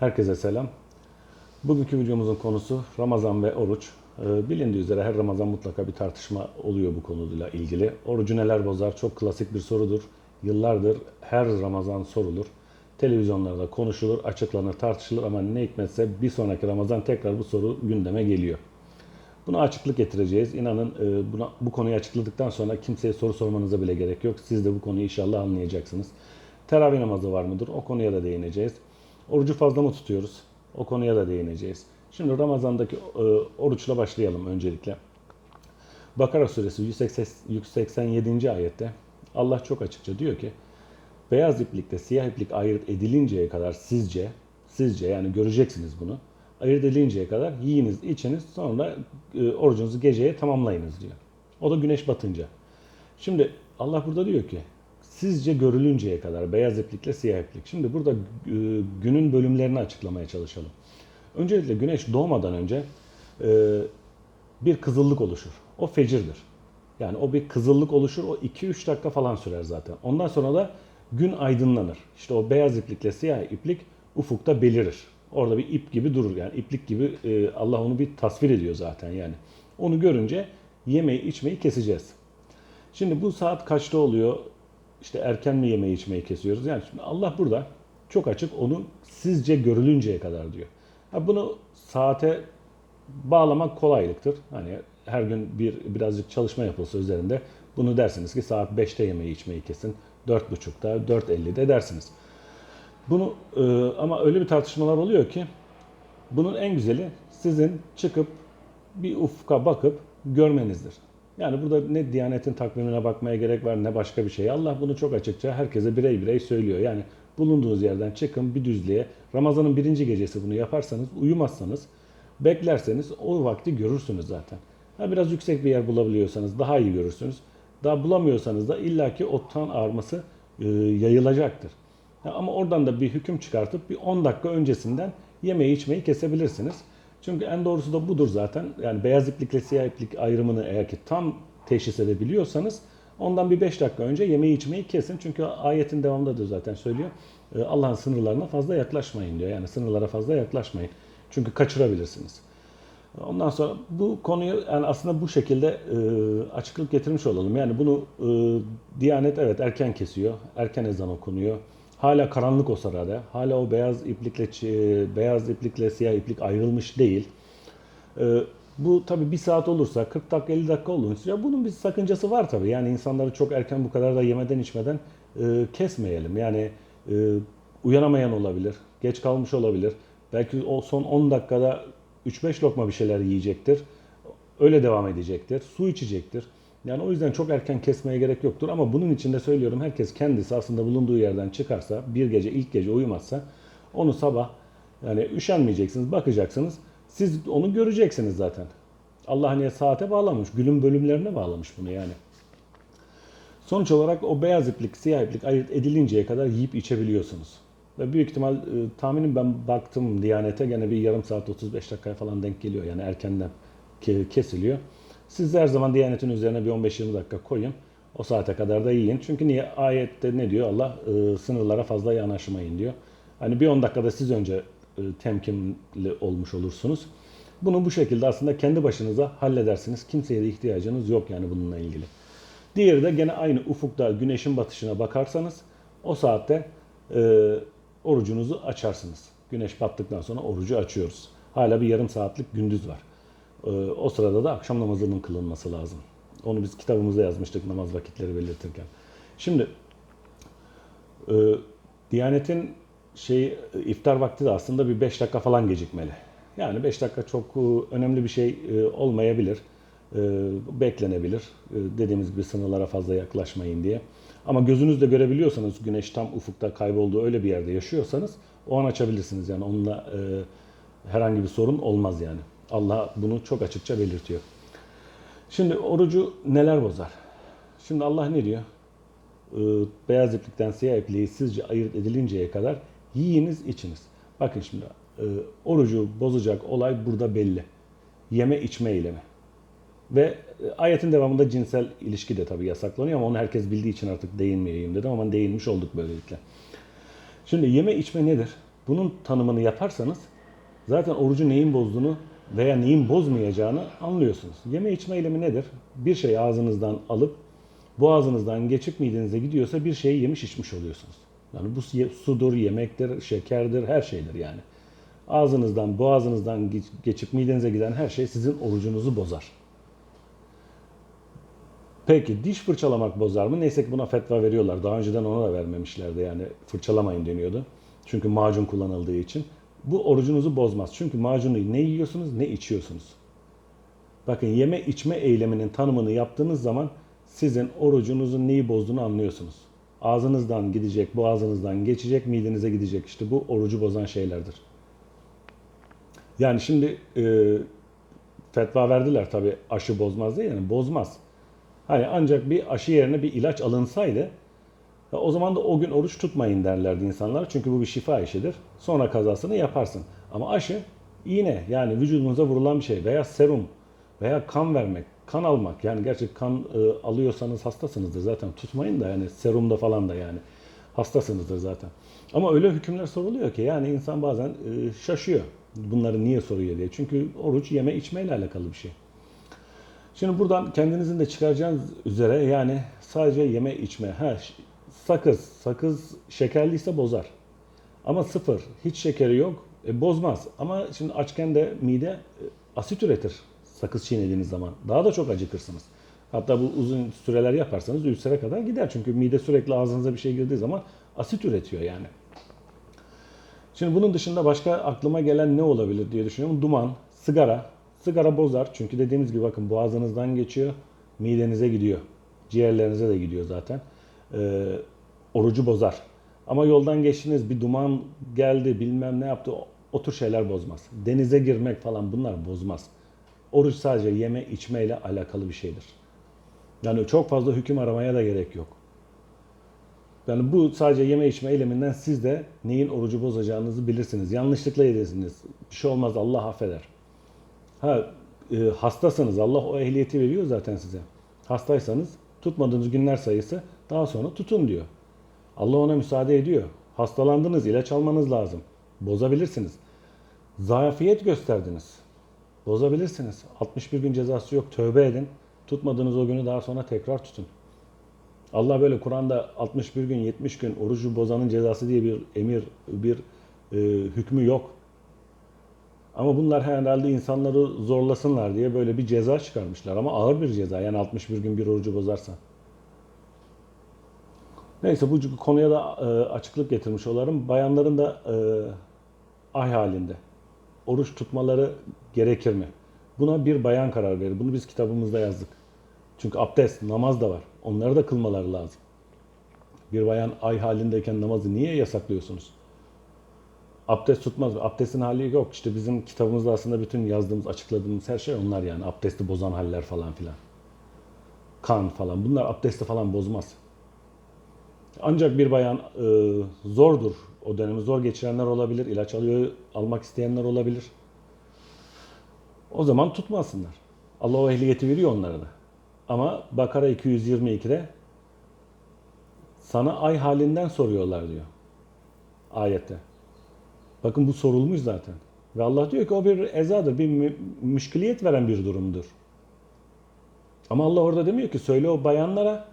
Herkese selam. Bugünkü videomuzun konusu Ramazan ve oruç. Ee, Bilindiği üzere her Ramazan mutlaka bir tartışma oluyor bu konuyla ilgili. Orucu neler bozar? Çok klasik bir sorudur. Yıllardır her Ramazan sorulur. Televizyonlarda konuşulur, açıklanır, tartışılır ama ne hikmetse bir sonraki Ramazan tekrar bu soru gündeme geliyor. Buna açıklık getireceğiz. İnanın e, buna, bu konuyu açıkladıktan sonra kimseye soru sormanıza bile gerek yok. Siz de bu konuyu inşallah anlayacaksınız. Teravih namazı var mıdır? O konuya da değineceğiz. Orucu fazla mı tutuyoruz? O konuya da değineceğiz. Şimdi Ramazan'daki e, oruçla başlayalım öncelikle. Bakara suresi 187. ayette Allah çok açıkça diyor ki beyaz iplikle siyah iplik ayırt edilinceye kadar sizce sizce yani göreceksiniz bunu ayırt edilinceye kadar yiyiniz içiniz sonra e, orucunuzu geceye tamamlayınız diyor. O da güneş batınca. Şimdi Allah burada diyor ki sizce görülünceye kadar beyaz iplikle siyah iplik. Şimdi burada e, günün bölümlerini açıklamaya çalışalım. Öncelikle güneş doğmadan önce e, bir kızıllık oluşur. O fecirdir. Yani o bir kızıllık oluşur. O 2-3 dakika falan sürer zaten. Ondan sonra da gün aydınlanır. İşte o beyaz iplikle siyah iplik ufukta belirir. Orada bir ip gibi durur. Yani iplik gibi e, Allah onu bir tasvir ediyor zaten yani. Onu görünce yemeği içmeyi keseceğiz. Şimdi bu saat kaçta oluyor? İşte erken mi yemeği içmeyi kesiyoruz? Yani şimdi Allah burada çok açık onu sizce görülünceye kadar diyor. Ha bunu saate bağlamak kolaylıktır. Hani her gün bir birazcık çalışma yapılsa üzerinde bunu dersiniz ki saat 5'te yemeği içmeyi kesin. 4.30'da, 4.50'de dersiniz. Bunu e, ama öyle bir tartışmalar oluyor ki bunun en güzeli sizin çıkıp bir ufka bakıp görmenizdir. Yani burada ne Diyanet'in takvimine bakmaya gerek var ne başka bir şey. Allah bunu çok açıkça herkese birey birey söylüyor. Yani bulunduğunuz yerden çıkın bir düzlüğe. Ramazan'ın birinci gecesi bunu yaparsanız, uyumazsanız, beklerseniz o vakti görürsünüz zaten. Ha biraz yüksek bir yer bulabiliyorsanız daha iyi görürsünüz. Daha bulamıyorsanız da illaki ottan ağarması e, yayılacaktır. Ha, ama oradan da bir hüküm çıkartıp bir 10 dakika öncesinden yemeği içmeyi kesebilirsiniz. Çünkü en doğrusu da budur zaten. Yani beyaz iplikle siyah iplik ayrımını eğer ki tam teşhis edebiliyorsanız ondan bir 5 dakika önce yemeği içmeyi kesin. Çünkü ayetin devamında da zaten söylüyor. e, Allah'ın sınırlarına fazla yaklaşmayın diyor. Yani sınırlara fazla yaklaşmayın. Çünkü kaçırabilirsiniz. Ondan sonra bu konuyu yani aslında bu şekilde e, açıklık getirmiş olalım. Yani bunu e, Diyanet evet erken kesiyor. Erken ezan okunuyor. Hala karanlık o sırada. Hala o beyaz iplikle çi- beyaz iplikle siyah iplik ayrılmış değil. E, bu tabi bir saat olursa 40 dakika 50 dakika olursa bunun bir sakıncası var tabi. Yani insanları çok erken bu kadar da yemeden içmeden e, kesmeyelim. Yani e, uyanamayan olabilir, geç kalmış olabilir. Belki o son 10 dakikada 3-5 lokma bir şeyler yiyecektir. Öyle devam edecektir. Su içecektir. Yani o yüzden çok erken kesmeye gerek yoktur. Ama bunun için de söylüyorum herkes kendisi aslında bulunduğu yerden çıkarsa, bir gece ilk gece uyumazsa onu sabah yani üşenmeyeceksiniz, bakacaksınız. Siz onu göreceksiniz zaten. Allah hani saate bağlamış, günün bölümlerine bağlamış bunu yani. Sonuç olarak o beyaz iplik, siyah iplik ayırt edilinceye kadar yiyip içebiliyorsunuz. Ve büyük ihtimal e, tahminim ben baktım Diyanet'e gene bir yarım saat 35 dakikaya falan denk geliyor. Yani erkenden ke- kesiliyor. Siz her zaman Diyanet'in üzerine bir 15-20 dakika koyun. O saate kadar da yiyin. Çünkü niye ayette ne diyor Allah e, sınırlara fazla yanaşmayın diyor. Hani bir 10 dakikada siz önce e, temkinli olmuş olursunuz. Bunu bu şekilde aslında kendi başınıza halledersiniz. Kimseye de ihtiyacınız yok yani bununla ilgili. Diğeri de gene aynı ufukta güneşin batışına bakarsanız o saatte e, orucunuzu açarsınız. Güneş battıktan sonra orucu açıyoruz. Hala bir yarım saatlik gündüz var. E, o sırada da akşam namazının kılınması lazım. Onu biz kitabımızda yazmıştık namaz vakitleri belirtirken. Şimdi e, Diyanet'in şey iftar vakti de aslında bir 5 dakika falan gecikmeli. Yani 5 dakika çok e, önemli bir şey e, olmayabilir. Beklenebilir. Dediğimiz gibi sınırlara fazla yaklaşmayın diye. Ama gözünüzle görebiliyorsanız güneş tam ufukta kaybolduğu öyle bir yerde yaşıyorsanız o an açabilirsiniz. Yani onunla herhangi bir sorun olmaz yani. Allah bunu çok açıkça belirtiyor. Şimdi orucu neler bozar? Şimdi Allah ne diyor? Ee, beyaz iplikten siyah ipliği sizce ayırt edilinceye kadar yiyiniz içiniz. Bakın şimdi e, orucu bozacak olay burada belli. Yeme içme eylemi. Ve e, ayetin devamında cinsel ilişki de tabii yasaklanıyor ama onu herkes bildiği için artık değinmeyeyim dedim ama değinmiş olduk böylelikle. Şimdi yeme içme nedir? Bunun tanımını yaparsanız zaten orucu neyin bozduğunu veya neyin bozmayacağını anlıyorsunuz. Yeme içme eylemi nedir? Bir şey ağzınızdan alıp boğazınızdan geçip midenize gidiyorsa bir şeyi yemiş içmiş oluyorsunuz. Yani bu sudur, yemektir, şekerdir, her şeydir yani. Ağzınızdan, boğazınızdan geç- geçip midenize giden her şey sizin orucunuzu bozar. Peki diş fırçalamak bozar mı? Neyse ki buna fetva veriyorlar. Daha önceden ona da vermemişlerdi yani fırçalamayın deniyordu. Çünkü macun kullanıldığı için. Bu orucunuzu bozmaz. Çünkü macunu ne yiyorsunuz ne içiyorsunuz. Bakın yeme içme eyleminin tanımını yaptığınız zaman sizin orucunuzun neyi bozduğunu anlıyorsunuz. Ağzınızdan gidecek, boğazınızdan geçecek, midenize gidecek. İşte bu orucu bozan şeylerdir. Yani şimdi e, fetva verdiler tabi aşı bozmaz diye yani bozmaz. Hani ancak bir aşı yerine bir ilaç alınsaydı o zaman da o gün oruç tutmayın derlerdi insanlar. Çünkü bu bir şifa işidir. Sonra kazasını yaparsın. Ama aşı iğne yani vücudunuza vurulan bir şey veya serum veya kan vermek, kan almak. Yani gerçi kan e, alıyorsanız hastasınızdır zaten tutmayın da yani serumda falan da yani hastasınızdır zaten. Ama öyle hükümler soruluyor ki yani insan bazen e, şaşıyor. Bunları niye soruyor diye. Çünkü oruç yeme içmeyle alakalı bir şey. Şimdi buradan kendinizin de çıkaracağınız üzere yani sadece yeme içme. Ha, sakız. Sakız şekerliyse bozar. Ama sıfır. Hiç şekeri yok. E, bozmaz. Ama şimdi açken de mide e, asit üretir. Sakız çiğnediğiniz zaman. Daha da çok acıkırsınız. Hatta bu uzun süreler yaparsanız ülsere kadar gider. Çünkü mide sürekli ağzınıza bir şey girdiği zaman asit üretiyor yani. Şimdi bunun dışında başka aklıma gelen ne olabilir diye düşünüyorum. Duman, sigara. Sigara bozar. Çünkü dediğimiz gibi bakın boğazınızdan geçiyor, midenize gidiyor. Ciğerlerinize de gidiyor zaten. Ee, orucu bozar. Ama yoldan geçtiniz bir duman geldi bilmem ne yaptı o, o tür şeyler bozmaz. Denize girmek falan bunlar bozmaz. Oruç sadece yeme içmeyle alakalı bir şeydir. Yani çok fazla hüküm aramaya da gerek yok. Yani bu sadece yeme içme eyleminden siz de neyin orucu bozacağınızı bilirsiniz. Yanlışlıkla yediniz. Bir şey olmaz Allah affeder. Ha e, hastasınız Allah o ehliyeti veriyor zaten size. Hastaysanız tutmadığınız günler sayısı daha sonra tutun diyor. Allah ona müsaade ediyor. Hastalandınız ilaç almanız lazım. Bozabilirsiniz. Zafiyet gösterdiniz. Bozabilirsiniz. 61 gün cezası yok. Tövbe edin. Tutmadığınız o günü daha sonra tekrar tutun. Allah böyle Kur'an'da 61 gün 70 gün orucu bozanın cezası diye bir emir, bir e, hükmü yok. Ama bunlar herhalde insanları zorlasınlar diye böyle bir ceza çıkarmışlar. Ama ağır bir ceza. Yani 61 gün bir orucu bozarsan. Neyse bu konuya da e, açıklık getirmiş olalım. Bayanların da e, ay halinde oruç tutmaları gerekir mi? Buna bir bayan karar verir. Bunu biz kitabımızda yazdık. Çünkü abdest, namaz da var. Onları da kılmaları lazım. Bir bayan ay halindeyken namazı niye yasaklıyorsunuz? Abdest tutmaz? Abdestin hali yok. İşte bizim kitabımızda aslında bütün yazdığımız, açıkladığımız her şey onlar yani. Abdesti bozan haller falan filan. Kan falan. Bunlar abdesti falan bozmaz. Ancak bir bayan e, zordur. O dönemi zor geçirenler olabilir. ilaç alıyor, almak isteyenler olabilir. O zaman tutmasınlar. Allah o ehliyeti veriyor onlara da. Ama Bakara 222'de sana ay halinden soruyorlar diyor. Ayette. Bakın bu sorulmuş zaten. Ve Allah diyor ki o bir ezadır, bir mü- müşkiliyet veren bir durumdur. Ama Allah orada demiyor ki söyle o bayanlara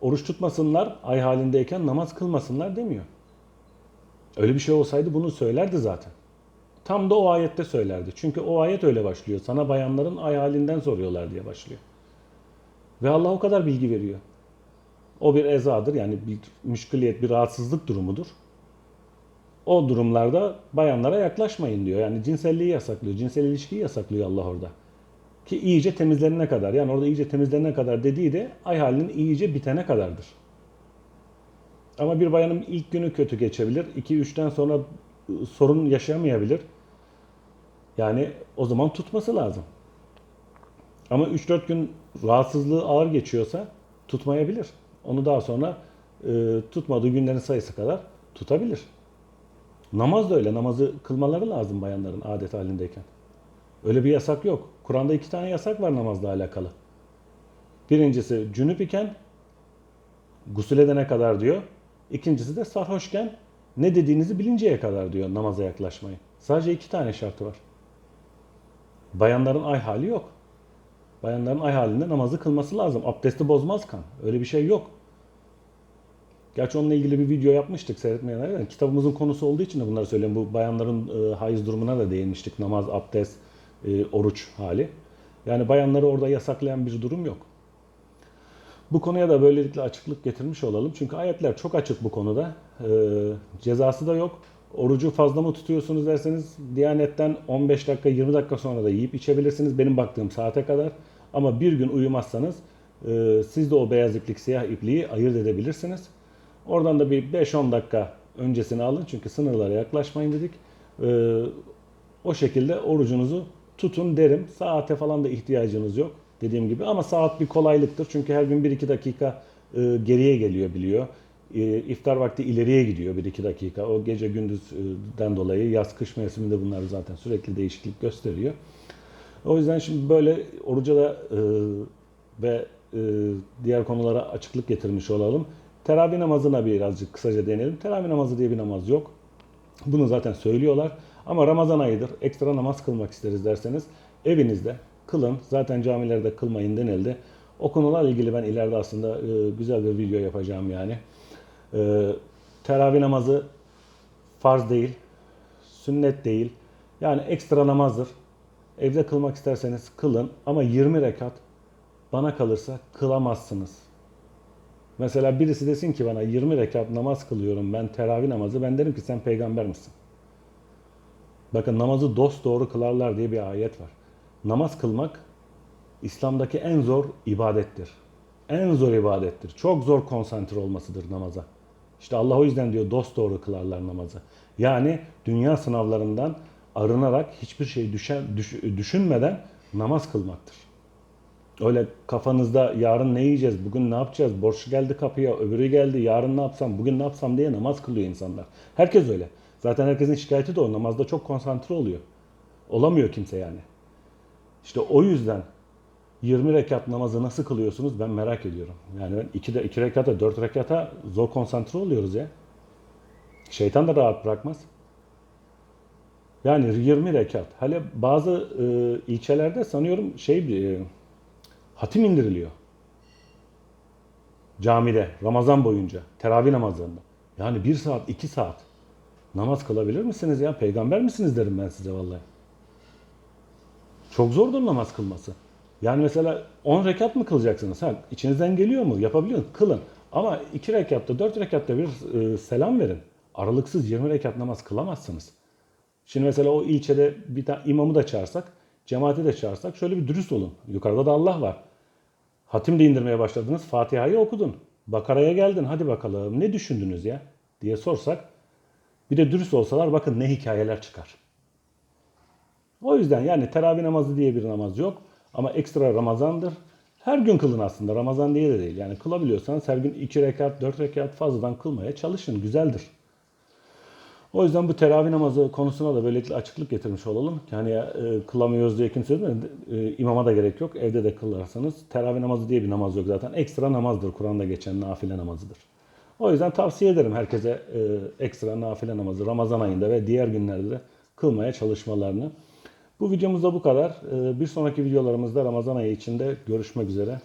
oruç tutmasınlar, ay halindeyken namaz kılmasınlar demiyor. Öyle bir şey olsaydı bunu söylerdi zaten. Tam da o ayette söylerdi. Çünkü o ayet öyle başlıyor. Sana bayanların ay halinden soruyorlar diye başlıyor. Ve Allah o kadar bilgi veriyor. O bir ezadır yani bir müşküliyet, bir rahatsızlık durumudur. O durumlarda bayanlara yaklaşmayın diyor. Yani cinselliği yasaklıyor, cinsel ilişkiyi yasaklıyor Allah orada. Ki iyice temizlenene kadar. Yani orada iyice temizlenene kadar dediği de ay halinin iyice bitene kadardır. Ama bir bayanın ilk günü kötü geçebilir. 2-3'ten sonra ı, sorun yaşayamayabilir. Yani o zaman tutması lazım. Ama 3-4 gün rahatsızlığı ağır geçiyorsa tutmayabilir. Onu daha sonra e, tutmadığı günlerin sayısı kadar tutabilir. Namaz da öyle. Namazı kılmaları lazım bayanların adet halindeyken. Öyle bir yasak yok. Kur'an'da iki tane yasak var namazla alakalı. Birincisi cünüp iken gusül edene kadar diyor. İkincisi de sarhoşken Ne dediğinizi bilinceye kadar diyor namaza yaklaşmayın. Sadece iki tane şartı var. Bayanların ay hali yok. Bayanların ay halinde namazı kılması lazım. Abdesti bozmaz kan. Öyle bir şey yok. Gerçi onunla ilgili bir video yapmıştık seyretmeyenler. Yani kitabımızın konusu olduğu için de bunları söylüyorum. Bu bayanların e, haiz durumuna da değinmiştik. Namaz, abdest, e, oruç hali. Yani bayanları orada yasaklayan bir durum yok. Bu konuya da böylelikle açıklık getirmiş olalım. Çünkü ayetler çok açık bu konuda. E, cezası da yok. Orucu fazla mı tutuyorsunuz derseniz Diyanet'ten 15 dakika 20 dakika sonra da yiyip içebilirsiniz. Benim baktığım saate kadar. Ama bir gün uyumazsanız e, siz de o beyaz iplik siyah ipliği ayırt edebilirsiniz. Oradan da bir 5-10 dakika öncesini alın çünkü sınırlara yaklaşmayın dedik. Ee, o şekilde orucunuzu tutun derim. Saate falan da ihtiyacınız yok dediğim gibi ama saat bir kolaylıktır. Çünkü her gün 1-2 dakika e, geriye geliyor biliyor. E, iftar vakti ileriye gidiyor 1-2 dakika. O gece gündüzden dolayı yaz kış mevsiminde bunlar zaten sürekli değişiklik gösteriyor. O yüzden şimdi böyle oruca da e, ve e, diğer konulara açıklık getirmiş olalım. Teravih namazına birazcık kısaca değinelim. Teravih namazı diye bir namaz yok. Bunu zaten söylüyorlar. Ama Ramazan ayıdır. Ekstra namaz kılmak isteriz derseniz evinizde kılın. Zaten camilerde kılmayın denildi. O konularla ilgili ben ileride aslında e, güzel bir video yapacağım yani. E, teravih namazı farz değil, sünnet değil. Yani ekstra namazdır. Evde kılmak isterseniz kılın ama 20 rekat bana kalırsa kılamazsınız. Mesela birisi desin ki bana 20 rekat namaz kılıyorum ben teravih namazı. Ben derim ki sen peygamber misin? Bakın namazı dost doğru kılarlar diye bir ayet var. Namaz kılmak İslam'daki en zor ibadettir. En zor ibadettir. Çok zor konsantre olmasıdır namaza. İşte Allah o yüzden diyor dost doğru kılarlar namazı. Yani dünya sınavlarından arınarak hiçbir şey düşen, düş, düşünmeden namaz kılmaktır. Öyle kafanızda yarın ne yiyeceğiz, bugün ne yapacağız, borç geldi kapıya, öbürü geldi, yarın ne yapsam, bugün ne yapsam diye namaz kılıyor insanlar. Herkes öyle. Zaten herkesin şikayeti de o. Namazda çok konsantre oluyor. Olamıyor kimse yani. İşte o yüzden 20 rekat namazı nasıl kılıyorsunuz ben merak ediyorum. Yani ben 2 de 2 rekata 4 rekata zor konsantre oluyoruz ya. Şeytan da rahat bırakmaz. Yani 20 rekat. Hele bazı e, ilçelerde sanıyorum şey e, hatim indiriliyor. Camide Ramazan boyunca teravih namazlarında. Yani bir saat iki saat namaz kılabilir misiniz ya? Peygamber misiniz derim ben size vallahi. Çok zordur namaz kılması. Yani mesela 10 rekat mı kılacaksınız? Ha, içinizden geliyor mu? Yapabiliyor musunuz? Kılın. Ama 2 rekatta, 4 rekatta bir e, selam verin. Aralıksız 20 rekat namaz kılamazsınız. Şimdi mesela o ilçede bir tane imamı da çağırsak, cemaati de çağırsak şöyle bir dürüst olun. Yukarıda da Allah var. Hatim de indirmeye başladınız. Fatiha'yı okudun. Bakara'ya geldin. Hadi bakalım ne düşündünüz ya? diye sorsak bir de dürüst olsalar bakın ne hikayeler çıkar. O yüzden yani teravih namazı diye bir namaz yok. Ama ekstra Ramazan'dır. Her gün kılın aslında. Ramazan diye de değil. Yani kılabiliyorsanız her gün 2 rekat, 4 rekat fazladan kılmaya çalışın. Güzeldir. O yüzden bu teravih namazı konusuna da böylelikle açıklık getirmiş olalım. Yani e, kılamıyoruz diye kimse mi? E, imama da gerek yok. Evde de kılarsanız. Teravih namazı diye bir namaz yok zaten. Ekstra namazdır. Kur'an'da geçen nafile namazıdır. O yüzden tavsiye ederim herkese e, ekstra nafile namazı Ramazan ayında ve diğer günlerde de kılmaya çalışmalarını. Bu videomuzda bu kadar. E, bir sonraki videolarımızda Ramazan ayı içinde görüşmek üzere.